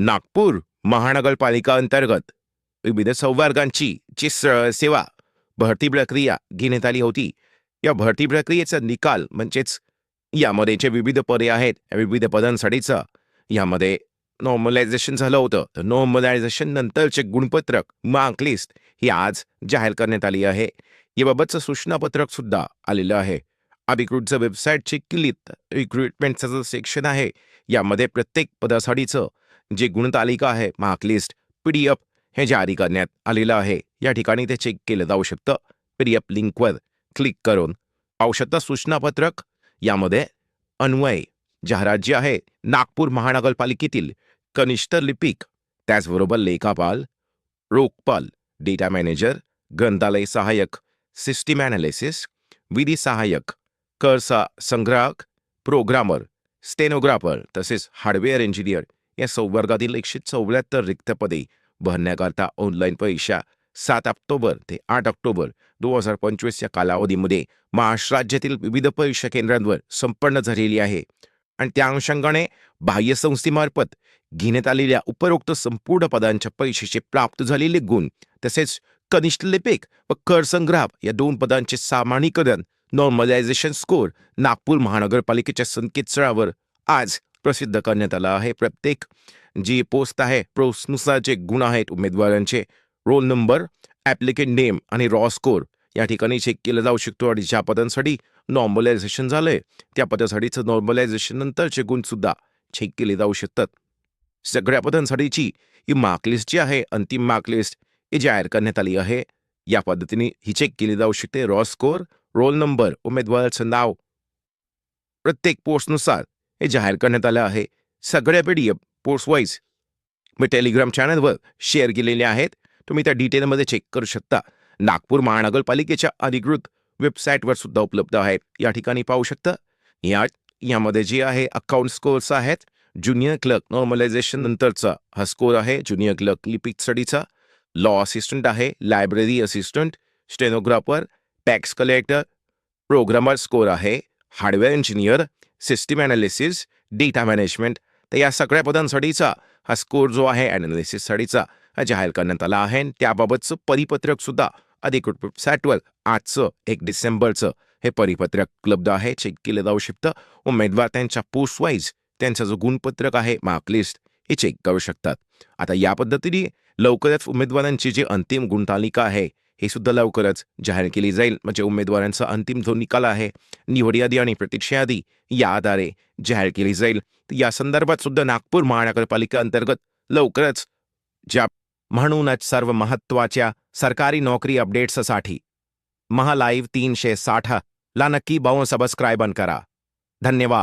नागपूर महानगरपालिका अंतर्गत विविध संवर्गांची जी स- सेवा भरती प्रक्रिया घेण्यात आली होती. या भरती प्रक्रियेचा निकाल म्हणजेच यामध्ये जे विविध पदे आहेत विविध पदांसाठीचं यामध्ये नॉर्मलायझेशन झालं होतं. तर नॉर्मलायझेशन नंतरचे गुणपत्रक मार्क लिस्ट ही आज जाहीर करण्यात आली आहे. याबाबतचं सूचनापत्रक सुद्धा आलेलं आहे. अधिकृतचं वेबसाईटची क्लिक रिक्रुटमेंटचं जे सेक्शन आहे. यामध्ये प्रत्येक पदासाठीचं जे गुणतालिका आहे mark list PDF P D F हे जारी करण्यात आलेलं आहे. या ठिकाणी ते चेक केलं जाऊ शकतं. पी डी एफ लिंकवर क्लिक करून पाहू शकता सूचनापत्रक यामध्ये अन्वय जाहिरात जी आहे नागपूर महानगरपालिकेतील कनिष्ठ लिपिक त्याचबरोबर लेखापाल रोखपाल डेटा मॅनेजर ग्रंथालय सहाय्यक सिस्टीम ॲनालिसिस विधी सहाय्यक कर सा संग्राहक प्रोग्रामर स्टेनोग्राफर तसेच हार्डवेअर इंजिनियर या संवर्गातील एकशे चौऱ्याहत्तर रिक्त पदे. भरण्याकरता ऑनलाईन परीक्षा सात ऑक्टोबर ते आठ ऑक्टोबर दोन हजार पंचवीस या कालावधीमध्ये महाराष्ट्र राज्यातील विविध परीक्षा केंद्रांवर संपन्न झालेली आहे. आणि त्या अनुषंगाने बाह्य संस्थेमार्फत घेण्यात आलेल्या उपरोक्त संपूर्ण पदांच्या परीक्षेचे प्राप्त झालेले गुण तसेच कनिष्ठ लिपिक व कर संग्राहक या दोन पदांचे सामान्यीकरण नॉर्मलायझेशन स्कोर नागपूर महानगरपालिकेच्या संकेतस्थळावर आज प्रसिद्ध करण्यात आला आहे. प्रत्येक जी पोस्ट आहे पोस्टनुसार जे गुण आहेत उमेदवारांचे. रोल नंबर ॲप्लिकेंट नेम आणि रॉ स्कोर या ठिकाणी चेक केलं जाऊ शकतो आणि ज्या पदांसाठी नॉर्मलायझेशन झालंय त्या पदासाठीचं नॉर्मलायझेशन नंतरचे गुण सुद्धा चेक केले जाऊ शकतात. सगळ्या पदांसाठीची ही मार्कलिस्ट जी आहे अंतिम मार्कलिस्ट ही जाहीर करण्यात आली आहे. या पद्धतीने ही चेक केली जाऊ शकते. रॉ स्कोर रोल नंबर उमेदवाराचं नाव. प्रत्येक पोस्टनुसार हे जाहीर करण्यात आलं आहे. सगळ्या P D F post wise मी टेलिग्राम चॅनलवर शेअर केलेले आहेत. तुम्ही त्या डिटेलमध्ये चेक करू शकता. नागपूर महानगरपालिकेच्या अधिकृत वेबसाईटवर सुद्धा उपलब्ध आहे या ठिकाणी पाहू शकता. या यामध्ये जे आहे अकाउंट स्कोर्स आहेत. ज्युनियर क्लर्क नॉर्मलायझेशन नंतरचा हा स्कोर आहे. ज्युनियर क्लर्क लिपिक स्टडीचा. लॉ असिस्टंट आहे. Library assistant stenographer tax collector programmer score आहे. Hardware engineer system analysis data management तर या सगळ्या पदांसाठीचा हा स्कोर जो आहे ॲनालिसिससाठीचा हा जाहीर करण्यात आला आहे. त्याबाबतचं परिपत्रक सुद्धा अधिकृत वेबसाईटवर आजचं एक डिसेंबरचं हे परिपत्रक उपलब्ध आहे. चेक केलं जाऊ शकतं. उमेदवार त्यांच्या पोस्ट वाईज त्यांचं जो गुणपत्रक आहे मार्कलिस्ट हे चेक करू शकतात. आता या पद्धतीने लवकरच उमेदवारांची जी अंतिम गुणतालिका आहे हे सुद्धा लवकरच जाहीर केली जाईल. म्हणजे उमेदवारांचा अंतिम जो निकाल आहे निवड यादी आणि प्रतीक्षा यादी या आधारे जाहीर केली जाईल. या संदर्भात सुद्धा नागपूर महानगरपालिका अंतर्गत लवकरच ज्या म्हणूनच सर्व महत्त्वाच्या सरकारी नोकरी अपडेट्ससाठी महालाईव्ह तीनशे साठ ला नक्की बावन्न सबस्क्रायबन करा. धन्यवाद.